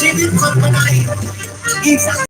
ชี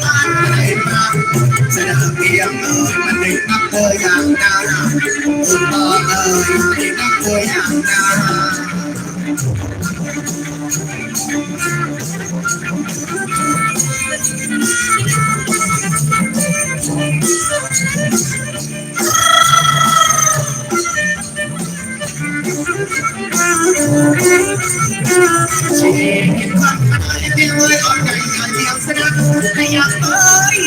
ไปได้โอลาเดียเดินเดินชีวิตขับไปได้เธอที่ว่า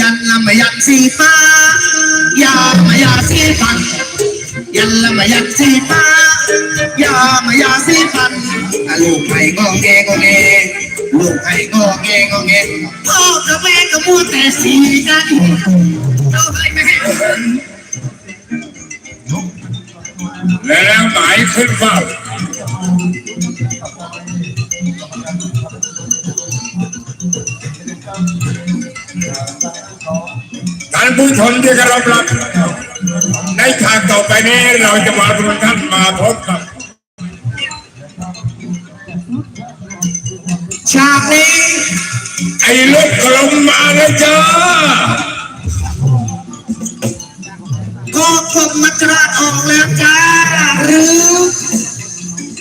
ยันละมยันสีฟ้ายามายาสีฟันยันละมายันสีฟ้ายามายาสีฟันอะลูกไม่งอแงงอแงลูกไม่งอแงงอแงพ่อกับแม่ก็มัวแต่สีกันเราให้ไม่แล้วหมายขึ้นเฝ้าานผู้ชมที่เคารพรักในฉากต่อไปนี้เราจะมาทุกท่านมาพบกับฉากนี้ไอ้ลูกกลมมาแล้วจ้าก็คงมากระออกแล้วจ้าหรือ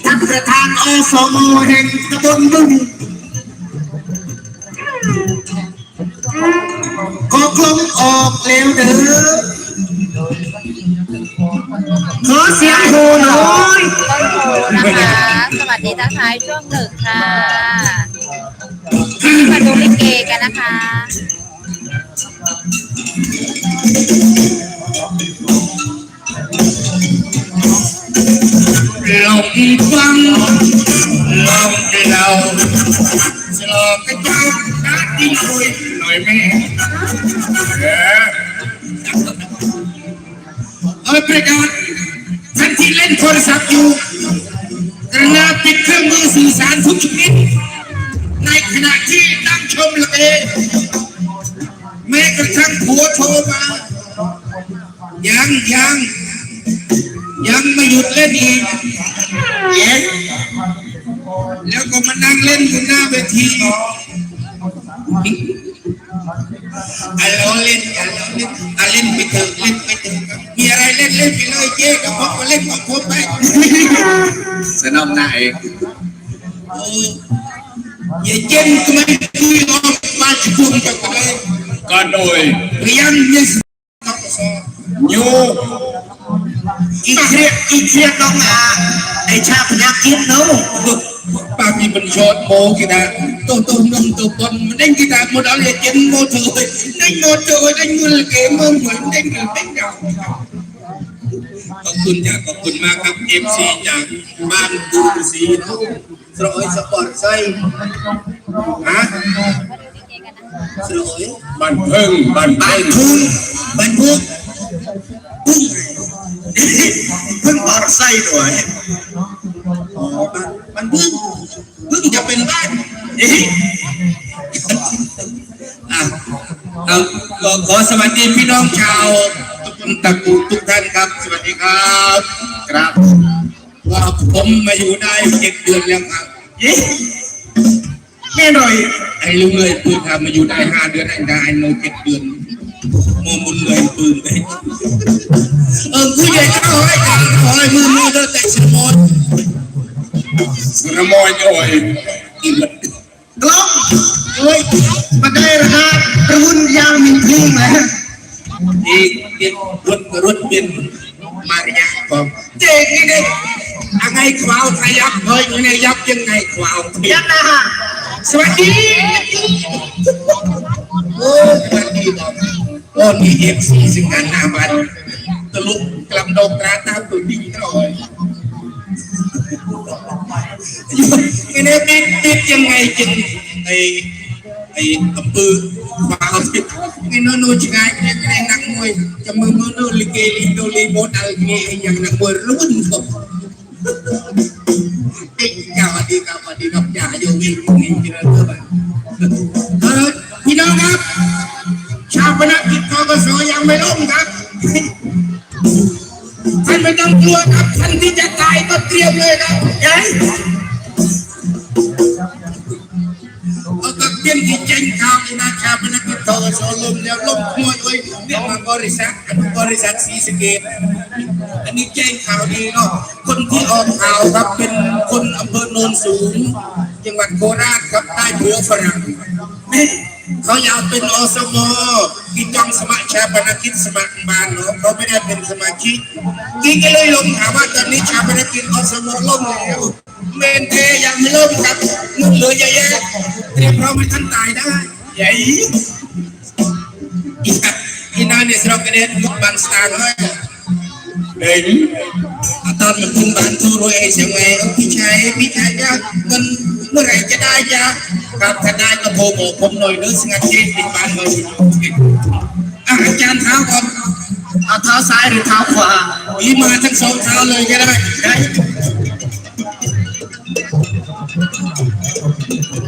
ท่านประธานอสมแห่งตำบลบึง ขอเสียงโหน่อยต้นโพนะคะ สวัสดีทักทายช่วงหนึ่งค่ะมาดูลิเกกันนะคะ ทั่งผัวโทรมา ยังยัง ยังไม่หยุดเล่นอีกเย็นแล้วก็มานั่งเล่นอยู่หน้าเวทีอะล้อเล่นอะล้อเล่นอะเล่นไปเถอะเล่นไปเถอะมีอะไรเล่นเล่นไปเลยเจ๊กับพ่อก็เล่นกับผมไปสนอมหน้าเองอย่าเย็นก็ไม่คุยออกมาชุมกันเลย ก็โดยเรียนยิ่งอยู่อีเครียดอีเครียดน้องอะไอชาพยักคิดเนาะปามีเป็นโชดโม kita ตัวตัวนมตัวปนมันได้กีตาร์โมดอลเลยเจนโมเตอร์ได้โมเตอร์ได้เงินเกมเหมือนได้เงินได้เงาขอบคุณจ้ะขอบคุณมากครับ FC จากบ้านดูสีทุ่งสรอยสปอร์ตไซฮะ สรอยบ้านเพิ่งบ้านบ้าเพิ่งทุนบ้านพวกพึ่งเพึ่งปอร์ไซด้วยอ๋อบ้านบ้านพึ่งพึ่งจะเป็นบ้านเอ๊ะอะขอสวัสดีพี่น้องชาวตระกูทุกท่านครับ สวัสดีครับครับว่าผมมาอยู่ได้เจ็ดเดือนแล้วครับ เอ๊ะแม่หน่อยไอ้ลุงเลยปืนทำมาอยู่ได้ห้าเดือนไอ้ได้ไอ้โนเจ็ดเดือนโมมุนเลยปืนไปเออผู้ใหญ่ก็ขอให้กันขอให้มือมือเดินแต่ สมอนสระมอยโอยอีกกล้องเอ้ยมาได้ระดับประวุนยางมินพุ่งนะอีกอีกรถรถเป็นมาริยาผมเจ๊กนี่เด็กยังไงควาวทะยับเฮ้ยยังไงยับยังไงควาวยักษ์นะฮะสวัสดีโอ้ยมันดีบอกโอ้มีเอฟซีสิ่งนั้นหน้าบันตลุกกลับดงกราตามตัวดีหน่อยไม่ได้ติดติดยังไงจึงไอไออำเภอควาวติดไอ้โนโนจิงไงไอ้นักมวยจะมือมือโนลิเกลิโนลิโบดัลนี่ยังนักมวยรุ่นผมไอ้ เจ้าดีครับวัดีครับจ่าโยมีมีเจริญเท่าไหร่เออพี่น้องครับ ชาวพนักกิจกกสยังไม่ล่มครับท่านไม่ต้องกลัวครับท่านที่จะตายก็เตรียมเลยครับยัย เอาตะเกียงที่เจงข่าวนี่นะชาวพนักกิจกกสล่มแล้วล่มขโมยไว้เรียกมาบริษัทอันบริษัทสีสะเกตอันนี้แจ้งข่าวดีเนาะคนที่ออกข่าวครับเป็นคนอำเภอโนนสูงจังหวัดโคราชครับใต้เผือฝรั่งนี่เขาอยากเป็นอสม กิจจองสมัครชาปนกิจสมัครบานเนาะเขาไม่ได้เป็นสมาชิกกินก็เลยลงถามว่าตอนนี้ชาปนกิจอสมล่มแล้วเมนเทยังไม่ล่มครับนุ่นเหลือเยอะแยะเตรียมพร้อมให้ท่านตายได้ใหญ่อีกครับอีนานเนี่ยสระกระเด็นยุบบันสตาร์เลยเฮ้ย ตอนมันพึ่งบ้านทูรวยไอ้เสียงไงเอาพี่ชายพี่ ชายยากเงินเมื่อไหร่จะได้ยาครับถ้าได้ก็โทรบอกผมหน่อยเนื้อสงัดเจนติดบ้านเลยอาจารย์เท้าก่อนเอาเท้าซ้ายหรือเท้าขวาอีมาทั้งสองเท้าเลยก็ได้ได้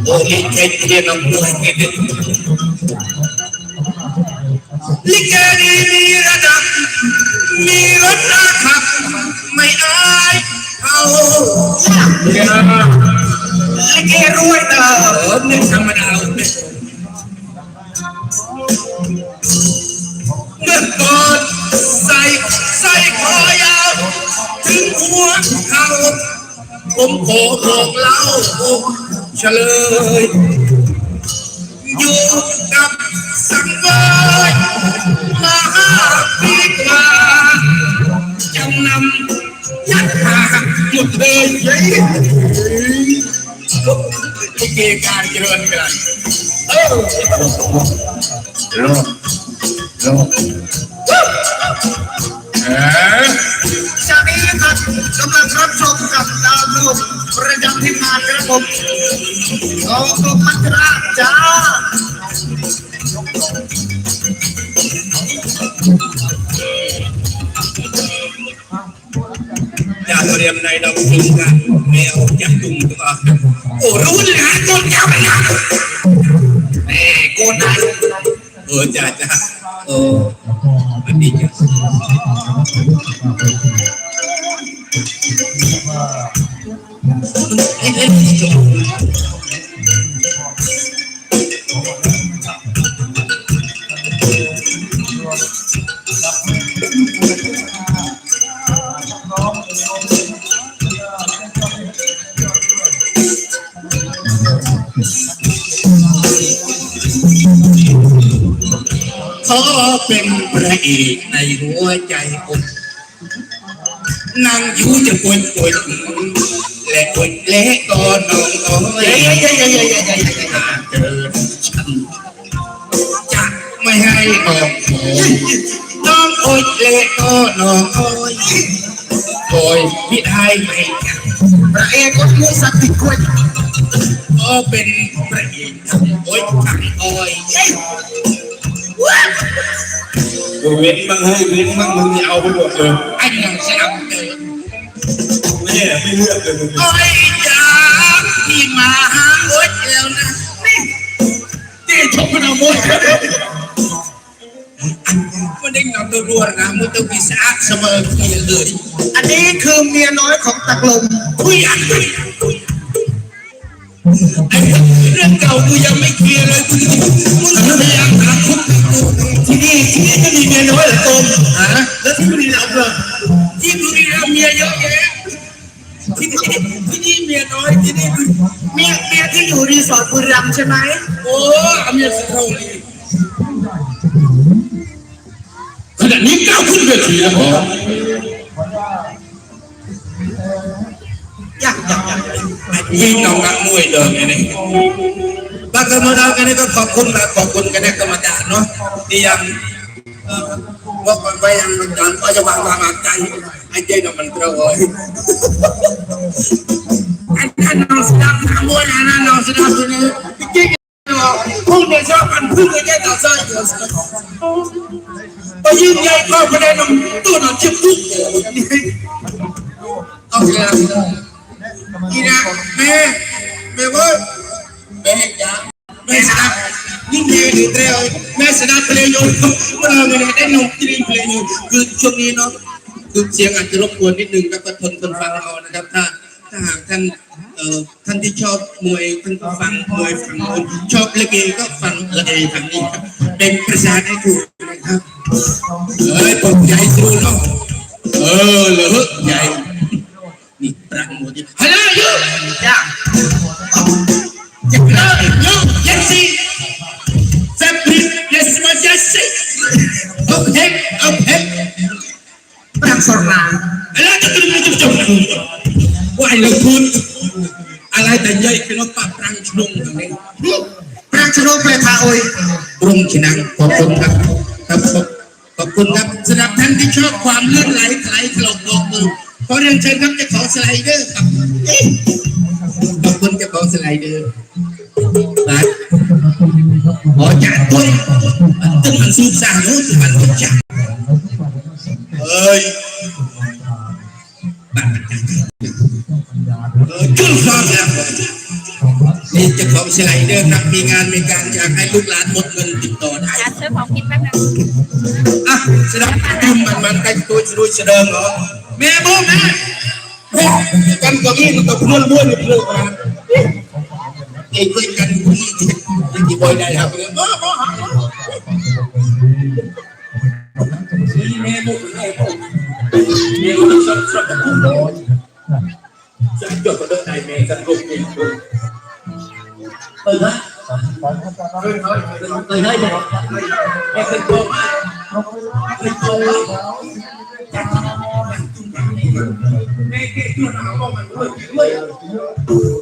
โอ้ยเจ๊เรียนน้องด้วยลิเกดีมีระดับ มีรถนะครับ ไม่อายเอา เดี๋ยวลิเกรวยเตอเออไม่ธรรมดาเมื่อก่อนใส่ใส่คอยาวถึงหัวเขาผมขอบอกเล่าเฉลย อยู่กับสังเวยมาห้าปีกว่าจำนำยัดหาหมดเลย เย้ลิเกการเจริญกันเออโลโลเออจากนี้ครับกำลังรับชมกับดาวดวงประจำที่ผ่านระบบของสุภัทราจ้า เรียมในดำกจุงกันแมวจับตุงตัวโอ้รู้เลยฮะโกนยาวไปยาวแหมโกนนานเออจ้าจ้าโอ้อันนี้จ้ะเล่นเล่น อีกในหัวใจคนนั่งยูจะปวดปวดและปวดเละก็นองโอ้ยเจอฉันจะไม่ให้ออกโอยน้องโอ้ยเละก็นองโอ้ยโอ้ยพี่ไทยไม่พระเอกคนนี้สักติกวนก็เป็นพระเอกโอ้ยสัโอ้ย เว้นบ้างเฮ้ยเว้นบ้างมึงนี่เอาไปหมดเลยไอ้ยังสนับเดินแม่ไม่เลือกเลยมึงโอ้ยจ้าพี่มาหาโอยแล้วนะนี่นี่ชกกันเอามวยมันได้นำตัวรัวนะมันต้องพิสาเสมอที่เลย อันนี้คือเมียน้อยของตะกลมคุยอันคุยไอ้เรื่องเก่ากูยังไม่เคลียร์เลยกูมึงพยายาม ฮะแล้วที่บุรีรัมย์เหรอที่บุรีรัมย์เมียเยอะแยะที่นี่ที่นี่เมียน้อยที่นี่เมียเมียที่อยู่รีสอร์ทบุรีรัมย์ใช่ไหมโอ้เมียสุดโทเลยขณะนี้ก้าวขึ้นเวทีแล้วผมอยากอยากอยากยิ่งน้องนักมวยเดิมไงนี่บางกรรมการกันนี่ก็ขอบคุณนะขอบคุณกันนะกรรมการเนาะที่ยัง Pagbabayang magkaan pa yung mamamakan. Andiyan naman trawoy. Announce lang na mo, announce lang na mo. Kung nasapan po ko niya na sa Diyos ko. Pagyunay ko pa rin ang tunang tiyapit. Okay lang. Ina, me, me voy. Me, ya, me, ya. แม่แสดงเพ ಮೇಸನ ಪ್ಲೇಯು ไม่ได้นกินเพลงอยู่คือช่วงนี้เนาะคือเสียงอาจจะรบกวนนิดนึงแล้วก็ทนคนฟังเรานะครับถ้าถ้าหากท่านเอ่อท่านที่ชอบมวยท่านก็ฟังมวยฟังมวยชอบเลเกก็ฟังเลเกฟังนี่ครับเป็นประสานให้ถูกนะครับเอ้ยผมใหญ่สู้เนาะเออเหรอใหญ่นี่ปรังหมดฮัลโหลยูจ้าจะเลิกยูเจสซี่ ซีโอเคโอเคปรางสรานอะไรจะตื่นมาจุดจุดว่าไอ้เรื่องคุณอะไรแต่ใหญ่เป็นว่าปากรังชนงตรงนี้ปรางชโนเปทาโอยปรุงชินังขอบคุณครับครับขอบขอบคุณครับสำหรับท่านที่ชอบความเลื่อนไหลไหลถลอกบอกมือขอเรียนเชิญครับเจ้าของสไลเดอร์ครับขอบคุณเจ้าของสไลเดอร์ บัดขอจ่าด้วยตึ้งมันสูบสางนู้นมันก็จ่าเอ้ยบัดเออจุดฟ้าแล้วนี่จ้าของสไลเดอร์ครับมีงานมีการอยากให้ลูกหลานหมดเงินติดต่อได้จัดซื้อของกินแป๊บนึงอะสนับดื่มมันมันใกล้ตัวช่วยเสดงเหรอแม่บ่แม่แม่กันก็มีมันก็เพื่อนบ้วนเพื่อนมาไอ้คุยกันคุยที่บอยได้ครับเนี่ยบ่บ่หาแม่ cái chị quay đại học nữa có có hả nghe tôi cũng nghe tôi nghe tôi rất rất là không đó rất cho cái đợt này mẹ rất gục mình từ hết từ hết rồi em phải cô phải cô Make it good, I'm going to do it.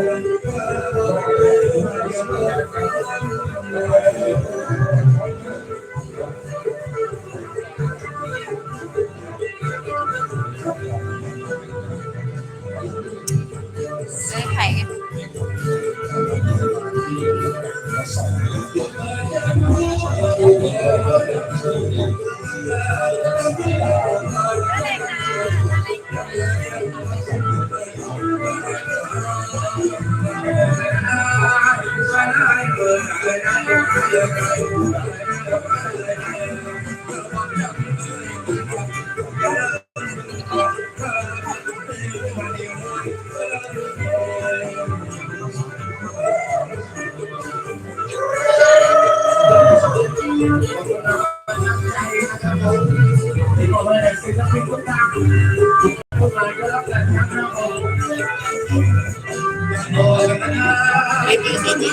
ซื้อ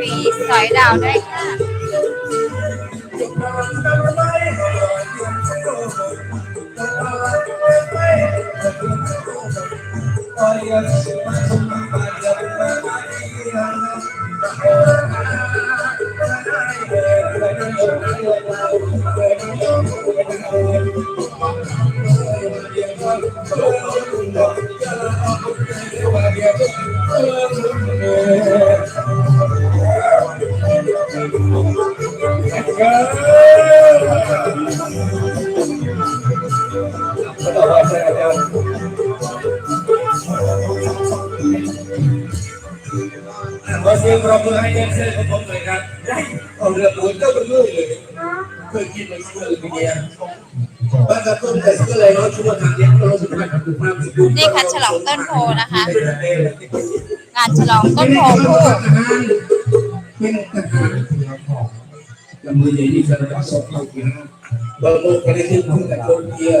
มีสอ ย ขอเสียงปรบมือให้แดนเซอร์ของผมหน่อยครับได้เอาเรือหมุนเจ้าเป็นมือเลยเคยกินมันเมื่อกี้เนี่ยบ้านกระตุ้นแต่ก็เลยร้อยชั่วโมงทางเดียวก็ลงไปกับความสุขนี่ค่ะฉลองต้นโพนะคะ งานฉลองต้นโพคู่เป็นทหารลำมือใหญ่ที่จะรับสอบเข้ากินบางคนก็ได้ที่พึ่งแต่คนเดียว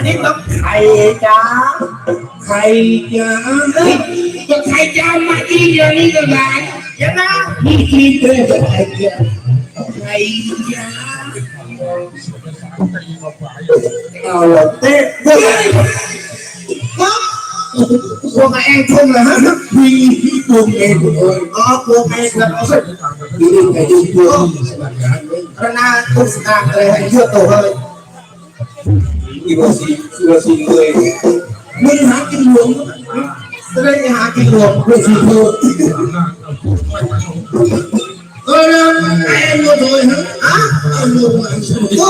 อกอันนี้นะตัวน้องเรื่องตัวเรื่องสตาร์ทแมนยังน่าไก่จ้าได้ยินเสียงมาเสียงไก่อันนี้เป็นไก่จ้าอันนี้ที่เราพูดเลยครับอันนี้ต้องไข่จ้าใครจะเฮ้ยก็ไข่จ้ามาอีเดี๋ยวนี้ก็ได้ยังนะนี่คิดเลยว่าใครจะไข่จ้าเอาละเต้พวกอะไรพวกเองทุ่งเลยฮะมีที่ปรุงเองเลยอ๋อพวกเองแล้วเอาสิดูดูไปดูดูคณะทุกสตางค์อะไรให้เยอะโตเลย อีโรซีอีโรซีเลยมึงหากินหลวงสจะได้หากินรวมลูกศิษย์เธอเออไอ้เงินเลยฮะอะไอ้เงินเลยก็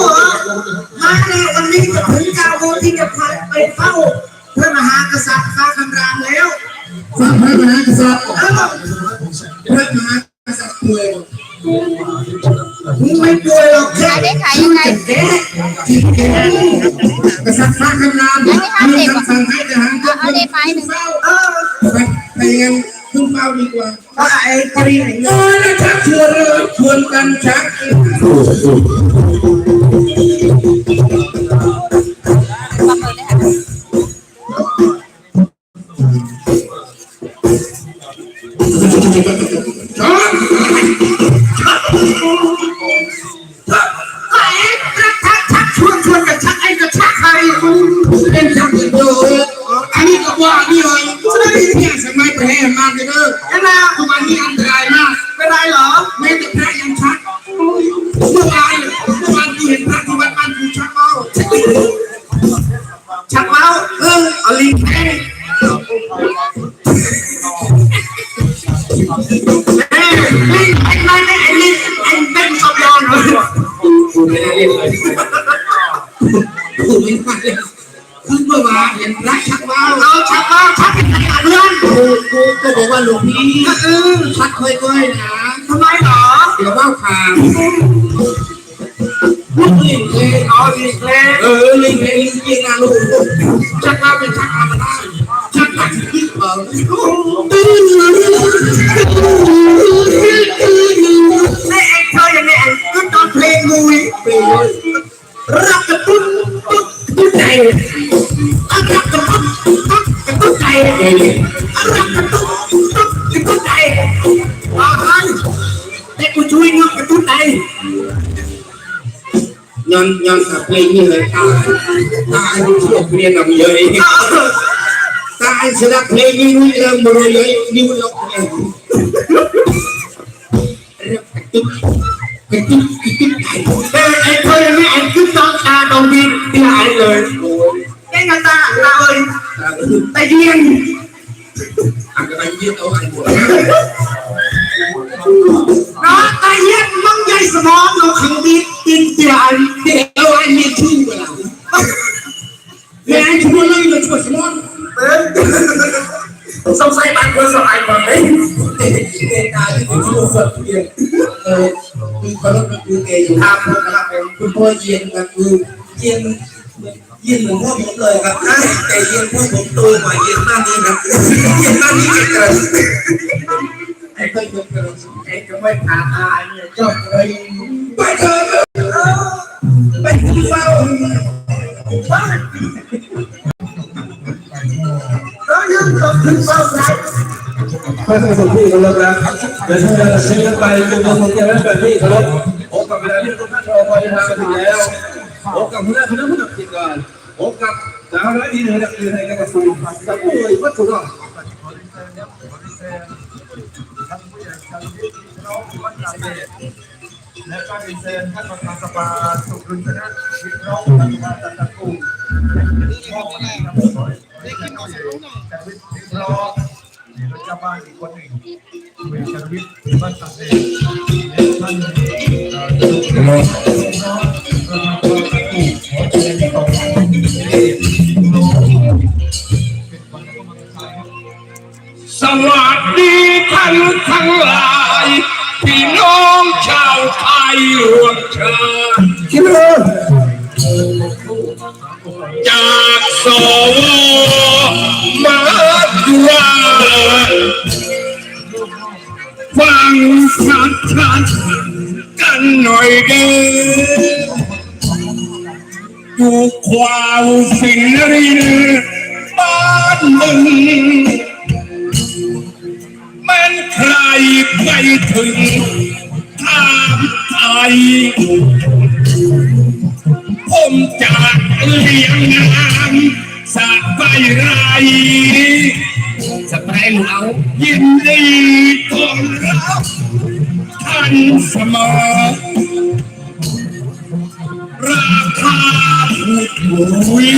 มาในวันนี้จะถึงกาโมงที่จะพาไปเฝ้าพระมหากษัตริย์ฟ้าคำรามแล้วพระมหากษัตริย์พระมหากษัตริย์ป่วยไม่ป่วยหรอกแค่ได้ขายยังไงแก คำรามมีคำสั่งให้ทหารทุกคเอานได้ไม้หนึ่งเออไปไปงั้นพึ่งเฝ้าดีกว่าว่าไอ้กรีนเออนะชักชวนเลยชวนกันชัก เอาลิงแทงแม่ลิงไอ้ไม่ไอ้ลิงไอ้เป็นสมยองเลยกูไม่ได้เล่นเลยกูไม่ได้เล่นคือเมื่อวานเห็นพระชักเมาเราชักเมาชักเป็นขนาดเรื่องกูกูก็บอกว่าหลวงพี่ชักค่อยๆนะทำไมหรอเดี๋ยวว่าขาลู ย้อนย้อนกับเพลงนี่เลยตายตายช่วยเรียนกับเยอะตายสลับเพลงนี้เรื่องบริเลยนิ้วล็อกเองกระตุ้นกระตุ้นกระตุ้นไก่เออไอ้เธออย่างนี้ไอ้ขึ้นน้องตาตรงดินที่หายเลยไอ้งาตาตาเอ้ยตากระตุ้นตาเยียน อันกำลังยืดเอาอันหัวน้องตาเยียนมังใหญ่สมองเราขังดินกินที่หายเดียวเอาอันนี้ชื่อเวลาแม่ช่วยเลยเลยช่วยสมองเออสงสัยบ้านคนสลายหมดเลยเด็กเด็กตาที่ช่วยฝึกเรียนเออมีคนรับคือเกย์อยู่ทำนะครับคุณพ่อเย็นกับคือเย็น ย็นเหมือนพ่อผมเลยครับแต่เย็นพ่อผมโตมาเย็นมากนี้ครับเย็นมากนี้เกิดไอ้ก็ยังไอ้ก็ไม่ผ่าตายเนี่ยจบเลยไปเถอะไปที่เฝ้าแล้วยังต้องขึ้นเฝ้าไหนค่อยๆส่งพี่เขาลบแล้วเดี๋ยวถ้าเราเช็คกันไปจนเราคงจะไม่แบบนี้เขาลบโอ้กับเวลาที่ทุกท่านรอคอยทางกันถึงแล้วโอ้กับหัวหน้าคณะผู้นำกิจการโอ้ กับสาวน้อยที่เหนือจากคือในกระทรวงกับผู้บริวัตถุต้องและก็เรียนเชิญท่านประธานสภาสุรินทนะวิเราะห์ท่านประธานจันทกุลมอบให้ครับได้กินออกจากไหนแต่วิเราะห์แล้วเจ้าบ้านอีกคนหนึ่งเวชวิทย์บ้านตัดเองและท่านเอ่อดูแลน้ สวัสดีท่านทั้งหลาย พี่น้องชาวไทยรวมเชิญจากสวมาจุฬาฟังสักทันกันหน่อยเด้อดูความสินรินบ้านมึง พูดคุย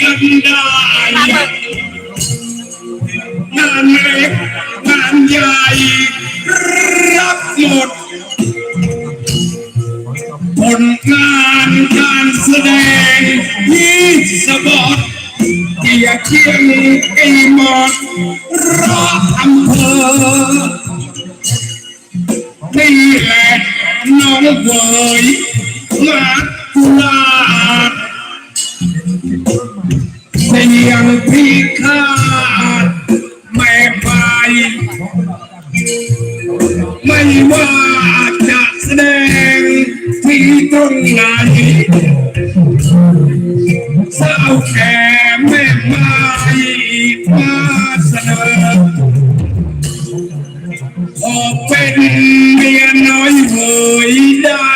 กันได้มานเปิดกงานใหญ่รับหมดผลงานการแสดงยี่สบอดเกียรเชียง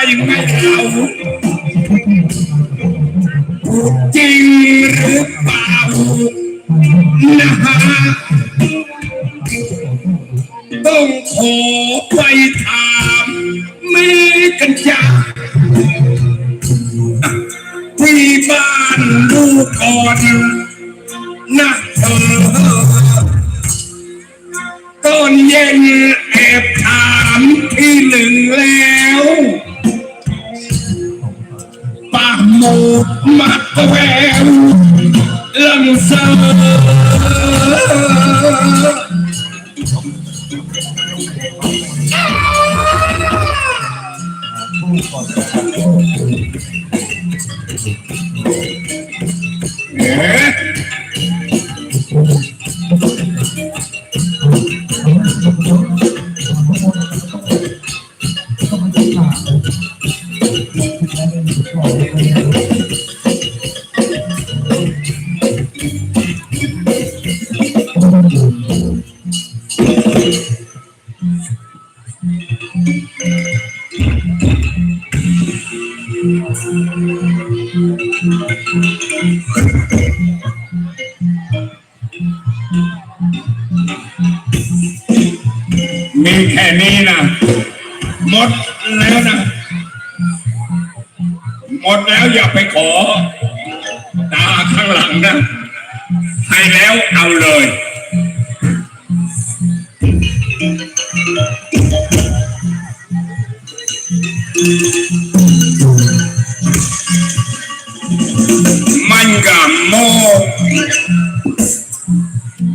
ไ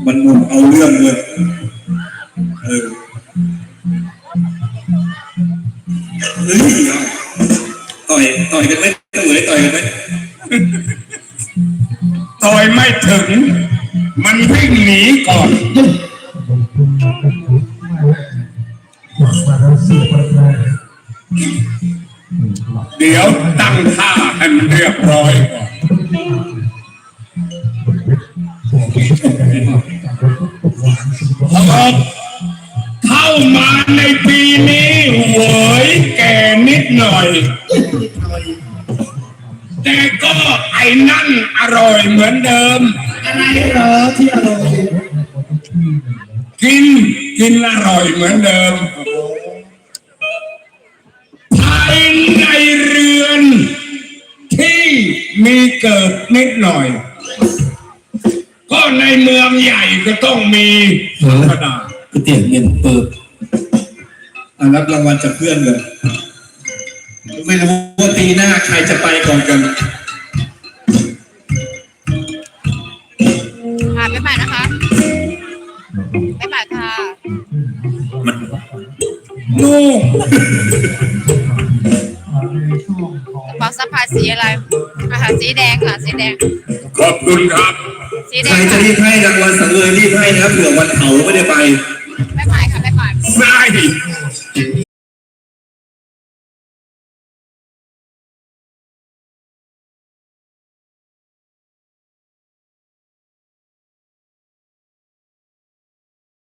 มันหมุนเอาเรื่องเลยเออเฮ้ยต่อยต่อยกันไหมต้องเหลือต่อยกันไหมต่อยไม่ถึง มันวิ่งหนีก่อนเดี๋ยวตั้งท่าให้มันเรียบร้อยก่อน พอเข้ามาในปีนี้เหวยแก่นิดหน่อย แต่ก็ไอ้นั่นอร่อยเหมือนเดิม อะไรเหรอที่อร่อยกินกินอร่อยเหมือนเดิมภายในเรือนที่มีเกิดนิดหน่อย ในเมืองใหญ่ก็ต้องมีธรรมดาก๋วยเตี๋ยวเงินเปิดอะรับรางวัลจากเพื่อนเลยไม่รู้ว่าปีหน้าใครจะไปก่อนกัน ค่ะไปใหม่นะคะไปใหม่ค่ะลูกกระเป๋าสะพายสีอะไรอาหารสีแดงค่ะ สีแดง ขอบคุณครับ สีแดใครงจะค่ะรีบให้รางวัลสังเวยรีบให้นะครับเผื่อวันเผาไม่ได้ไปไปใหม่ค่ะไปใหม่ไส้